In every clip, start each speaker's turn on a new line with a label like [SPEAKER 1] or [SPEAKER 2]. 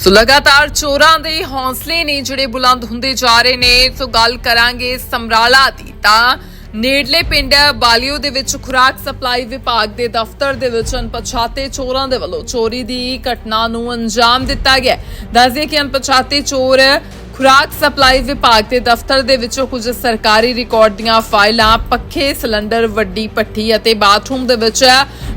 [SPEAKER 1] ਸੋ ਲਗਾਤਾਰ ਚੋਰਾਂ ਦੇ ਹੌਸਲੇ ਨੇ ਜਿਹੜੇ ਬੁਲੰਦ ਹੁੰਦੇ ਜਾ ਰਹੇ ਨੇ, ਸੋ ਗੱਲ ਕਰਾਂਗੇ ਸਮਰਾਲਾ ਦੀ। ਤਾਂ ਨੇੜਲੇ ਪਿੰਡ ਬਾਲਿਓ ਦੇ ਵਿੱਚ ਖੁਰਾਕ ਸਪਲਾਈ ਵਿਭਾਗ ਦੇ ਦਫ਼ਤਰ ਦੇ ਵਿੱਚ ਅਣਪਛਾਤੇ ਚੋਰਾਂ ਦੇ ਵੱਲੋਂ ਚੋਰੀ ਦੀ ਘਟਨਾ ਨੂੰ ਅੰਜਾਮ ਦਿੱਤਾ ਗਿਆ ਦੱਸਦੇ ਕਿ ਅਣਪਛਾਤੇ ਚੋਰ ਖੁਰਾਕ ਸਪਲਾਈ ਵਿਭਾਗ ਦੇ ਦਫ਼ਤਰ ਦੇ ਵਿੱਚੋਂ ਕੁਝ ਸਰਕਾਰੀ ਰਿਕਾਰਡ ਦੀਆਂ ਫਾਈਲਾਂ, ਪੱਖੇ, ਸਿਲੰਡਰ, ਵੱਡੀ ਪੱਠੀ ਅਤੇ ਬਾਥਰੂਮ ਦੇ ਵਿੱਚ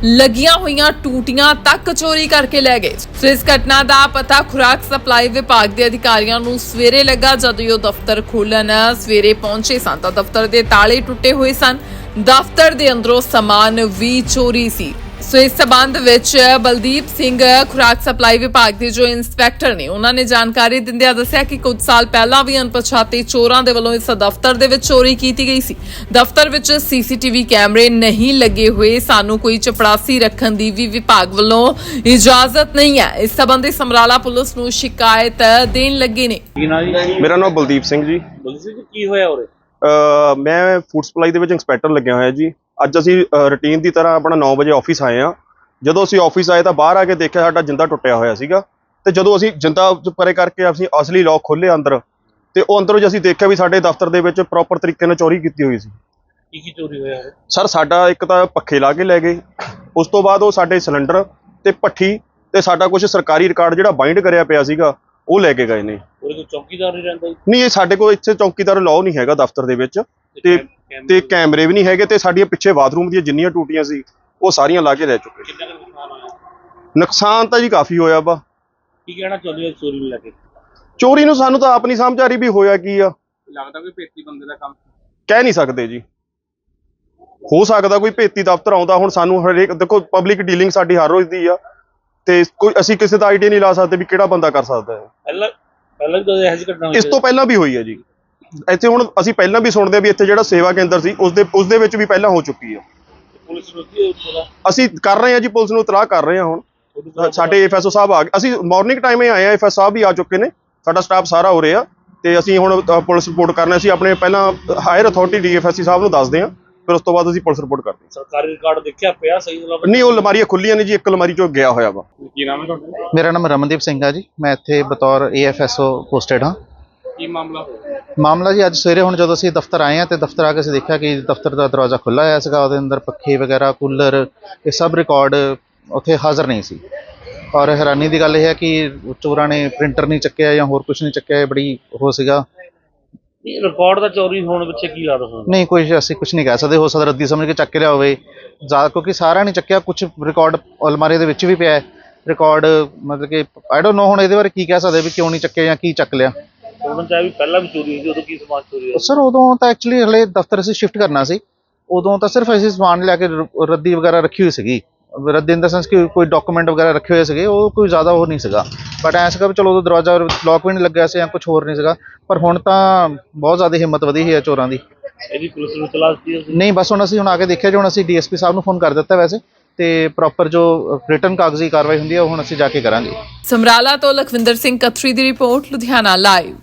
[SPEAKER 1] ਲੱਗੀਆਂ ਹੋਈਆਂ ਟੂਟੀਆਂ ਤੱਕ ਚੋਰੀ ਕਰਕੇ ਲੈ ਗਏ। ਸੋ ਇਸ ਘਟਨਾ ਦਾ ਪਤਾ ਖੁਰਾਕ ਸਪਲਾਈ ਵਿਭਾਗ ਦੇ ਅਧਿਕਾਰੀਆਂ ਨੂੰ ਸਵੇਰੇ ਲੱਗਾ, ਜਦੋਂ ਉਹ ਦਫ਼ਤਰ ਖੋਲਣ ਸਵੇਰੇ ਪਹੁੰਚੇ ਸਨ, ਤਾਂ ਦਫ਼ਤਰ ਦੇ ਤਾਲੇ ਟੁੱਟੇ ਹੋਏ ਸਨ। ਦਫ਼ਤਰ ਦੇ ਅੰਦਰੋਂ ਸਮਾਨ ਵੀ ਚੋਰੀ ਸੀ। ਸੋ ਇਸ ਸਬੰਧ ਵਿੱਚ ਬਲਦੀਪ ਸਿੰਘ ਖੁਰਾਕ ਸਪਲਾਈ ਵਿਭਾਗ ਦੇ ਜੋ ਇੰਸਪੈਕਟਰ ਨੇ ਉਹਨਾਂ ਨੇ ਜਾਣਕਾਰੀ ਦਿੰਦਿਆਂ ਦੱਸਿਆ ਕਿ ਕੁਝ ਸਾਲ ਪਹਿਲਾਂ ਵੀ ਅਣਪਛਾਤੇ ਚੋਰਾਂ ਦੇ ਵੱਲੋਂ ਇਸ ਦਫ਼ਤਰ ਦੇ ਵਿੱਚ ਚੋਰੀ ਕੀਤੀ ਗਈ ਸੀ। ਦਫ਼ਤਰ ਵਿੱਚ ਸੀਸੀਟੀਵੀ ਕੈਮਰੇ ਨਹੀਂ ਲੱਗੇ ਹੋਏ ਸਾਨੂੰ ਕੋਈ ਚਪੜਾਸੀ ਰੱਖਣ ਦੀ ਵੀ ਵਿਭਾਗ ਵੱਲੋਂ ਇਜਾਜ਼ਤ ਨਹੀਂ ਹੈ। ਇਸ ਸੰਬੰਧੀ ਸਮਰਾਲਾ ਪੁਲਿਸ ਨੂੰ ਸ਼ਿਕਾਇਤ ਦੇਣ ਲੱਗੇ ਨੇ।
[SPEAKER 2] ਮੇਰਾ ਨਾਮ ਬਲਦੀਪ ਸਿੰਘ ਜੀ।
[SPEAKER 3] ਬੋਲੀ ਸੀ ਜੀ ਕੀ ਹੋਇਆ ਉਰੇ?
[SPEAKER 2] ਮੈਂ ਫੂਡ ਸਪਲਾਈ ਦੇ ਵਿੱਚ ਇੰਸਪੈਕਟਰ ਲੱਗਿਆ ਹੋਇਆ ਜੀ। ਅੱਜ ਅਸੀਂ ਰੁਟੀਨ ਦੀ ਤਰ੍ਹਾਂ ਆਪਣਾ 9 ਵਜੇ ਆਫਿਸ ਆਏ ਆ ਜਦੋਂ ਅਸੀਂ ਆਫਿਸ ਆਏ ਤਾਂ ਬਾਹਰ ਆ ਕੇ ਦੇਖਿਆ ਸਾਡਾ ਜਿੰਦਾ ਟੁੱਟਿਆ ਹੋਇਆ ਸੀਗਾ। ਤੇ ਜਦੋਂ ਅਸੀਂ ਜਿੰਦਾ ਪਰੇ ਕਰਕੇ ਅਸੀਂ ਅਸਲੀ ਲੋਕ ਖੋਲ੍ਹੇ ਅੰਦਰ ਤੇ ਉਹ ਅੰਦਰੋਂ ਜੇ ਅਸੀਂ ਦੇਖਿਆ ਵੀ ਸਾਡੇ ਦਫ਼ਤਰ ਦੇ ਵਿੱਚ ਪ੍ਰੋਪਰ ਤਰੀਕੇ ਨਾਲ ਚੋਰੀ ਕੀਤੀ ਹੋਈ ਸੀ।
[SPEAKER 3] ਕੀ ਕੀ ਚੋਰੀ ਹੋਇਆ ਉਰੇ
[SPEAKER 2] ਸਰ ਸਾਡਾ ਇੱਕ ਤਾਂ ਪੱਖੇ ਲਾ ਕੇ ਲੈ ਗਏ। ਉਸ ਤੋਂ ਬਾਅਦ ਉਹ ਸਾਡੇ ਸਿਲੰਡਰ ਤੇ ਪੱਠੀ ਤੇ ਸਾਡਾ ਕੁਝ ਸਰਕਾਰੀ ਰਿਕਾਰਡ ਜਿਹੜਾ ਬਾਈਂਡ ਕਰਿਆ ਪਿਆ ਸੀਗਾ। ਉਹ ਲੈ ਕੇ ਗਏ ਨੇ।
[SPEAKER 3] ਉਰੇ ਕੋਈ ਚੌਕੀਦਾਰ ਨਹੀਂ ਰਹਿੰਦਾ? ਜੀ
[SPEAKER 2] ਨਹੀਂ ਇਹ ਸਾਡੇ ਕੋਲ ਇੱਥੇ ਚੌਕੀਦਾਰ ਲਾਅ ਨਹੀਂ ਹੈਗਾ ਦਫ਼ਤਰ ਦੇ ਵਿੱਚ। ਤੇ ਤੇ ਕੈਮਰੇ ਵੀ ਨਹੀਂ ਹੈਗੇ ਤੇ ਸਾਡੀਆਂ ਪਿੱਛੇ ਬਾਥਰੂਮ ਦੀਆਂ ਜਿੰਨੀਆਂ ਟੂਟੀਆਂ ਸੀ ਉਹ ਸਾਰੀਆਂ ਲਾ ਕੇ ਲੈ ਚੁੱਕੇ
[SPEAKER 3] ਕਿੰਨਾ ਕੁ ਨੁਕਸਾਨ ਹੋਇਆ?
[SPEAKER 2] ਨੁਕਸਾਨ ਤਾਂ ਜੀ ਕਾਫੀ ਹੋਇਆ ਵਾ।
[SPEAKER 3] ਕੀ ਕਹਿਣਾ ਚਾਹੁੰਦੇ ਹੋ ਚੋਰੀ ਨੂੰ ਲੈ ਕੇ?
[SPEAKER 2] ਚੋਰੀ ਨੂੰ ਸਾਨੂੰ ਤਾਂ ਆਪ ਨਹੀਂ ਸਮਝ ਆ ਰਹੀ ਵੀ ਹੋਇਆ ਕੀ ਆ।
[SPEAKER 3] ਲੱਗਦਾ ਕੋਈ ਪੇਟੀ ਬੰਦੇ ਦਾ ਕੰਮ?
[SPEAKER 2] ਕਹਿ ਨਹੀਂ ਸਕਦੇ ਜੀ। ਹੋ ਸਕਦਾ ਕੋਈ ਭੇਤੀ ਦਫ਼ਤਰ ਆਉਂਦਾ ਹੁਣ ਸਾਨੂੰ ਹਰੇਕ ਦੇਖੋ ਪਬਲਿਕ ਡੀਲਿੰਗ ਸਾਡੀ ਹਰ ਰੋਜ਼ ਦੀ ਆ। ਤੇ ਕੋਈ ਅਸੀਂ ਕਿਸੇ ਦਾ ਆਈਡੀਆ ਨਹੀਂ ਲਾ ਸਕਦੇ ਵੀ ਕਿਹੜਾ ਬੰਦਾ ਕਰ ਸਕਦਾ ਹੈ।
[SPEAKER 3] ਪਹਿਲਾਂ ਪਹਿਲਾਂ ਵੀ ਕਦੇ ਇਹੋ ਜਿਹੀ ਘਟਨਾ ਹੋਈ
[SPEAKER 2] ਇਸ ਤੋਂ ਪਹਿਲਾਂ ਵੀ ਹੋਈ ਹੈ ਜੀ। ਇੱਥੇ ਹੁਣ ਅਸੀਂ ਪਹਿਲਾਂ ਵੀ ਸੁਣਦੇ ਵੀ ਇੱਥੇ ਜਿਹੜਾ ਸੇਵਾ ਕੇਂਦਰ ਸੀ ਉਸ ਦੇ ਉਸ ਦੇ ਵਿੱਚ ਵੀ ਪਹਿਲਾਂ ਹੋ ਚੁੱਕੀ ਆ
[SPEAKER 3] ਪੁਲਿਸ ਨੂੰ ਕੀ ਪਤਾ
[SPEAKER 2] ਅਸੀਂ ਕਰ ਰਹੇ ਹਾਂ ਜੀ ਪੁਲਿਸ ਨੂੰ ਇਤਲਾਹ ਕਰ ਰਹੇ ਹਾਂ ਹੁਣ। ਸਾਡੇ ਐਫਐਸਓ ਸਾਹਿਬ ਆ ਗਏ। ਅਸੀਂ ਮਾਰਨਿੰਗ ਟਾਈਮ ਹੀ ਆਏ ਆ ਐਫਐਸ ਸਾਹਿਬ ਵੀ ਆ ਚੁੱਕੇ ਨੇ। ਸਾਡਾ ਸਟਾਫ ਸਾਰਾ ਹੋ ਰਿਹਾ ਤੇ ਅਸੀਂ ਹੁਣ ਪੁਲਿਸ ਰਿਪੋਰਟ ਕਰਨਾ ਸੀ ਆਪਣੇ ਪਹਿਲਾਂ ਹਾਇਰ ਅਥਾਰਟੀ ਡੀਐਫਐਸਸੀ ਸਾਹਿਬ ਨੂੰ ਦੱਸਦੇ ਹਾਂ। ਫਿਰ ਉਸ ਤੋਂ ਬਾਅਦ ਅਸੀਂ ਪੁਲਿਸ ਰਿਪੋਰਟ ਕਰਦੇ
[SPEAKER 3] ਸਰਕਾਰੀ ਰਿਕਾਰਡ ਦੇਖਿਆ ਪਿਆ ਸਹੀ
[SPEAKER 2] ਹਾਂ ਨਹੀਂ ਉਹ ਅਲਮਾਰੀਆਂ ਖੁੱਲੀਆਂ ਨੇ ਜੀ। ਇੱਕ ਅਲਮਾਰੀ ਚੋਂ ਗਿਆ ਹੋਇਆ ਵਾ।
[SPEAKER 3] ਕੀ ਨਾਮ ਹੈ ਤੁਹਾਡਾ?
[SPEAKER 4] ਮੇਰਾ ਨਾਮ ਰਮਨਦੀਪ ਸਿੰਘ ਆ ਜੀ। ਮੈਂ ਇੱਥੇ ਬਤੌਰ ਏਐਫਐਸਓ ਪੋਸਟਡ ਹਾਂ।
[SPEAKER 3] ਕੀ ਮਾਮਲਾ ਹੋਇਆ?
[SPEAKER 4] ਮਾਮਲਾ ਜੀ ਅੱਜ ਸਵੇਰੇ ਹੁਣ ਜਦੋਂ ਅਸੀਂ ਦਫ਼ਤਰ ਆਏ ਹਾਂ ਤੇ ਦਫ਼ਤਰ ਆ ਕੇ ਅਸੀਂ ਦੇਖਿਆ ਕਿ ਦਫ਼ਤਰ ਦਾ ਦਰਵਾਜ਼ਾ ਖੁੱਲ੍ਹਾ ਹੋਇਆ ਸੀਗਾ। ਉਹਦੇ ਅੰਦਰ ਪੱਖੇ ਵਗੈਰਾ ਕੂਲਰ ਇਹ ਸਭ ਰਿਕਾਰਡ ਉੱਥੇ ਹਾਜ਼ਰ ਨਹੀਂ ਸੀ। ਔਰ ਹੈਰਾਨੀ ਦੀ ਗੱਲ ਇਹ ਹੈ ਕਿ ਚੋਰਾਂ ਨੇ ਪ੍ਰਿੰਟਰ ਨਹੀਂ ਚੱਕਿਆ ਜਾਂ ਹੋਰ ਕੁਝ ਨਹੀਂ ਚੱਕਿਆ ਇਹ ਬੜੀ ਉਹ ਸੀਗਾ।
[SPEAKER 3] ਇਹ ਰਿਕਾਰਡ ਦਾ ਚੋਰੀ ਹੋਣ ਪਿੱਛੇ ਕੀ ਲੱਗਦਾ ਤੁਹਾਨੂੰ
[SPEAKER 4] ਨਹੀਂ ਕੋਈ ਅਸੀਂ ਕੁਝ ਨਹੀਂ ਕਹਿ ਸਕਦੇ। ਹੋ ਸਕਦਾ ਰੱਦੀ ਸਮਝ ਕੇ ਚੱਕ ਕੇ ਲਿਆ ਹੋਵੇ ਜ਼ਿਆਦਾ ਕਿਉਂਕਿ ਸਾਰਾ ਨਹੀਂ ਚੱਕਿਆ ਕੁਝ ਰਿਕਾਰਡ ਅਲਮਾਰੀ ਦੇ ਵਿੱਚ ਵੀ ਪਿਆ ਹੈ। ਰਿਕਾਰਡ ਮਤਲਬ ਕਿ ਆਈ ਡੋਨਟ ਨੋ ਹੁਣ ਇਹਦੇ ਬਾਰੇ ਕੀ ਕਹਿ ਸਕਦੇ ਵੀ ਕਿਉਂ ਨਹੀਂ ਚੱਕਿਆ ਜਾਂ ਕੀ ਚੱਕ ਲਿਆ।
[SPEAKER 3] ਉਹਨਾਂ ਚਾਹੇ ਵੀ ਪਹਿਲਾਂ ਵੀ ਚੋਰੀ ਹੋਈ ਸੀ ਉਦੋਂ ਕੀ ਸਮਾਨ ਚੋਰੀ ਹੋਇਆ?
[SPEAKER 4] ਸਰ ਉਦੋਂ ਤਾਂ ਐਕਚੁਅਲੀ ਹਲੇ ਦਫ਼ਤਰ ਅਸੀਂ ਸ਼ਿਫਟ ਕਰਨਾ ਸੀ। ਉਦੋਂ ਤਾਂ ਸਿਰਫ ਅਸੀਂ ਸਮਾਨ ਲਿਆ ਕੇ ਰ- ਰੱਦੀ ਵਗੈਰਾ ਰੱਖੀ ਹੋਈ ਸੀਗੀ। ਰੱਦੀ ਇਨ ਦਾ ਸੈਂਸ ਕਿ ਕੋਈ ਡਾਕੂਮੈਂਟ ਵਗੈਰਾ ਰੱਖੇ ਹੋਏ ਸੀਗੇ ਉਹ ਕੋਈ ਜ਼ਿਆਦਾ ਉਹ ਨਹੀਂ ਸੀਗਾ। ਬਟ ਐਂ ਸੀਗਾ ਵੀ ਚਲੋ ਉਦੋਂ ਦਰਵਾਜ਼ਾ ਲੌਕ ਵੀ ਨਹੀਂ ਲੱਗਿਆ ਸੀ ਜਾਂ ਕੁਝ ਹੋਰ ਨਹੀਂ ਸੀਗਾ। ਪਰ ਹੁਣ ਤਾਂ ਬਹੁਤ ਜ਼ਿਆਦਾ ਹਿੰਮਤ ਵਧੀ ਹੋਈ ਹੈ ਚੋਰਾਂ ਦੀ।
[SPEAKER 3] ਇਹਦੀ ਪੁਲਿਸ ਨੂੰ ਤਲਾਸ਼ ਸੀ?
[SPEAKER 4] ਨਹੀਂ ਬਸ ਹੁਣ ਅਸੀਂ ਹੁਣ ਆ ਕੇ ਦੇਖਿਆ ਜੀ ਹੁਣ ਅਸੀਂ ਡੀਐਸਪੀ ਸਾਹਿਬ ਨੂੰ ਫੋਨ ਕਰ ਦਿੱਤਾ ਵੈਸੇ। ਤੇ ਪ੍ਰੋਪਰ ਜੋ ਰਿਟਰਨ ਕਾਗਜ਼ੀ ਕਾਰਵਾਈ ਹੁੰਦੀ ਹੈ ਉਹ ਹੁਣ ਅਸੀਂ ਜਾ ਕੇ ਕਰਾਂਗੇ।
[SPEAKER 1] ਸਮਰਾਲਾ ਤੋਂ ਲਖਵਿੰਦਰ ਸਿੰਘ ਕਥਰੀ ਦੀ ਰਿਪੋਰਟ, ਲੁਧਿਆਣਾ ਲਾਈਵ